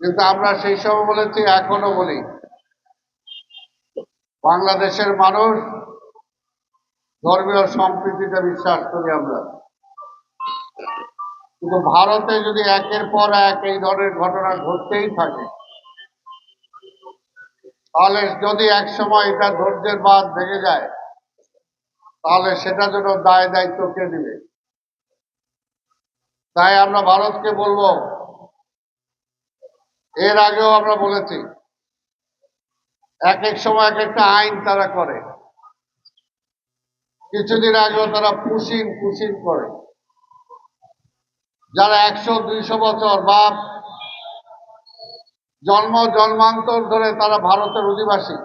কিন্তু আমরা সেই সব বলেছি, এখনও বলি। বাংলাদেশের মানুষ ধর্মীয় সম্প্রীতিতে বিশ্বাস করি আমরা। কিন্তু ভারতে যদি একের পর এক এই ধরনের ঘটনা ঘটতেই থাকে, তাহলে যদি এক সময় এটা ধৈর্যের বাদ ভেঙে যায়, তাহলে সেটা যেন দায় দায়িত্ব কে নেবে? তাই আমরা ভারতকে বলব এর আগেও আমরা বলেছি, এক এক সময় এক একটা আইন তারা করে। কিছুদিন আগেও তারা পুশিন পুশিন করে। যারা একশো, দুইশো বছর বা জন্ম, জন্মান্তর ধরে তারা ভারতের অধিবাসী।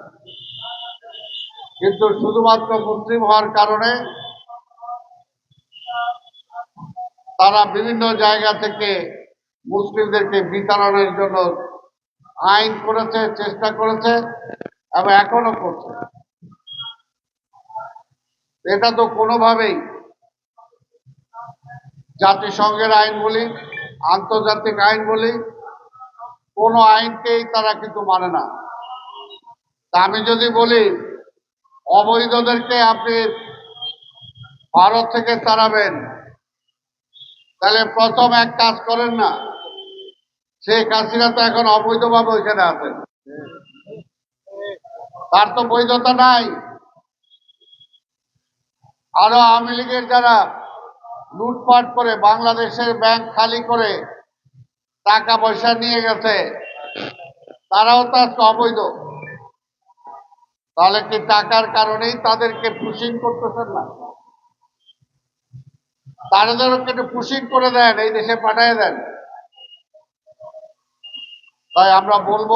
কিন্তু শুধুমাত্র মুসলিম হওয়ার কারণে তারা বিভিন্ন জায়গা থেকে মুসলিমদেরকে বিতাড়নের জন্য আইন করেছে, চেষ্টা করেছে, এবং এখনও করছে। এটা তো কোনোভাবেই জাতিসংঘের আইন বলি, আন্তর্জাতিক আইন বলি, কোনো আইনকেই তারা কিন্তু মানে না। আমি যদি বলি, অবৈধদেরকে আপনি ভারত থেকে তাড়াবেন, তাহলে প্রথম এক কাজ করেন না। শেখ হাসিনা তো এখন অবৈধভাবে ওইখানে আছেন তার তো বৈধতা নাই। আরও আওয়ামী লীগের যারা লুটপাট করে বাংলাদেশের ব্যাংক খালি করে টাকা পয়সা নিয়ে গেছে, তারাও তো আজকে অবৈধ। তাহলে কি টাকার কারণেই তাদেরকে পুশিং করতেছেন না? তাদেরকে একটু পুশিং করে দেন, এই দেশে পাঠিয়ে দেন। তাই আমরা বলব,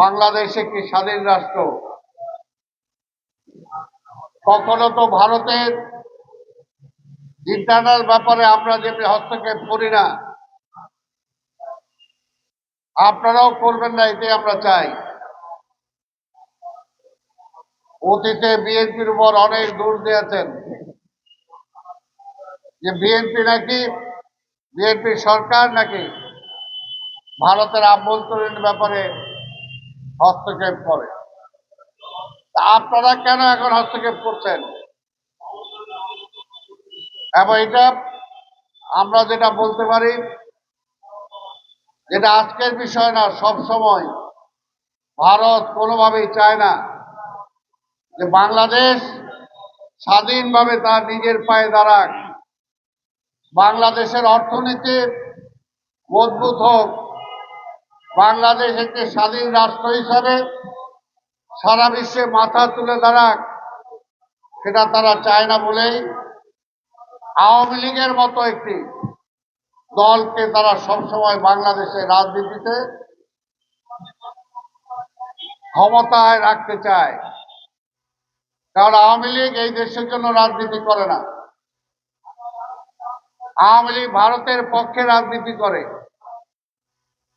বাংলাদেশ একটি স্বাধীন রাষ্ট্র। কখনো তো ভারতের ইন্টারনাল ব্যাপারে আমরা যেমনি হস্তক্ষেপ করি না, আপনারাও করবেন না, এটাই আমরা চাই। অতীতে বিএনপির উপর অনেক দূর দিয়েছেন। যে বিএনপি নাকি বিএনপি সরকার নাকি ভারতের আভ্যন্তরীণ ব্যাপারে হস্তক্ষেপ করে। আপনারা কেন এখন হস্তক্ষেপ করছেন? এবং এটা আমরা যেটা বলতে পারি, যেটা আজকের বিষয় না, সব সময় ভারত কোনোভাবেই চায় না যে বাংলাদেশ স্বাধীনভাবে তার নিজের পায়ে দাঁড়াক। বাংলাদেশের অর্থনীতি মজবুত হোক বাংলাদেশ একটি স্বাধীন রাষ্ট্র হিসাবে সারা বিশ্বে মাথা তুলে দাঁড়াক সেটা তারা চায় না বলেই আওয়ামী লীগের মতো একটি দলকে তারা সবসময় বাংলাদেশের রাজনীতিতে ক্ষমতায় রাখতে চায়। কারণ আওয়ামী লীগ এই দেশের জন্য রাজনীতি করে না। আওয়ামী লীগ ভারতের পক্ষে রাজনীতি করে।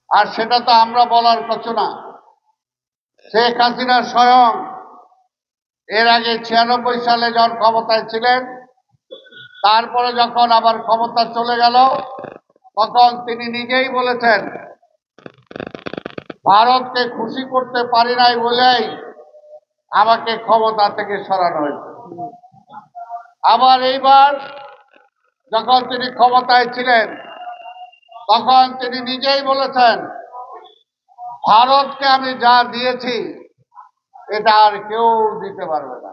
আর সেটা তো আমরা বলার কিছু না। শেখ হাসিনা স্বয়ং এর আগে ছিয়ানব্বই সালে যখন ক্ষমতায় ছিলেন, তারপরে যখন আবার ক্ষমতা চলে গেল, তখন তিনি নিজেই বলেছেন, ভারতকে খুশি করতে পারি নাই বলেই আমাকে ক্ষমতা থেকে সরানো হয়েছে। আবার এইবার যখন তিনি ক্ষমতায় ছিলেন তখন তিনি নিজেই বলেছেন, ভারতকে আমি যা দিয়েছি, এটা আর কেউ দিতে পারবে না।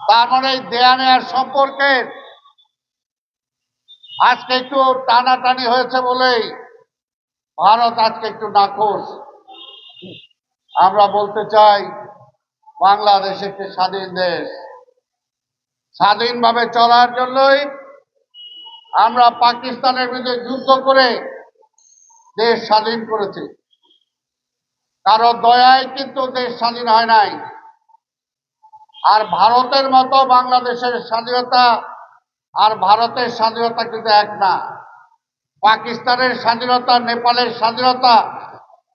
তার মানে দেয়া নেয়ার সম্পর্কে আজকে একটু টানাটানি হয়েছে বলেই ভারত আজকে একটু নাখোশ। আমরা বলতে চাই, বাংলাদেশ একটি স্বাধীন দেশ। স্বাধীনভাবে চলার জন্যই আমরা পাকিস্তানের বিরুদ্ধে যুদ্ধ করে দেশ স্বাধীন করেছি। কারও দয়ায় কিন্তু দেশ স্বাধীন হয় নাই। আর ভারতের মতো বাংলাদেশের স্বাধীনতা আর ভারতের স্বাধীনতা কিন্তু এক না। পাকিস্তানের স্বাধীনতা, নেপালের স্বাধীনতা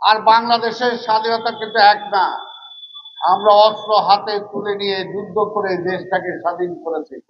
আর বাংলাদেশের স্বাধীনতা কিন্তু এক না। আমরা অস্ত্র হাতে তুলে নিয়ে যুদ্ধ করে দেশটাকে স্বাধীন করেছি।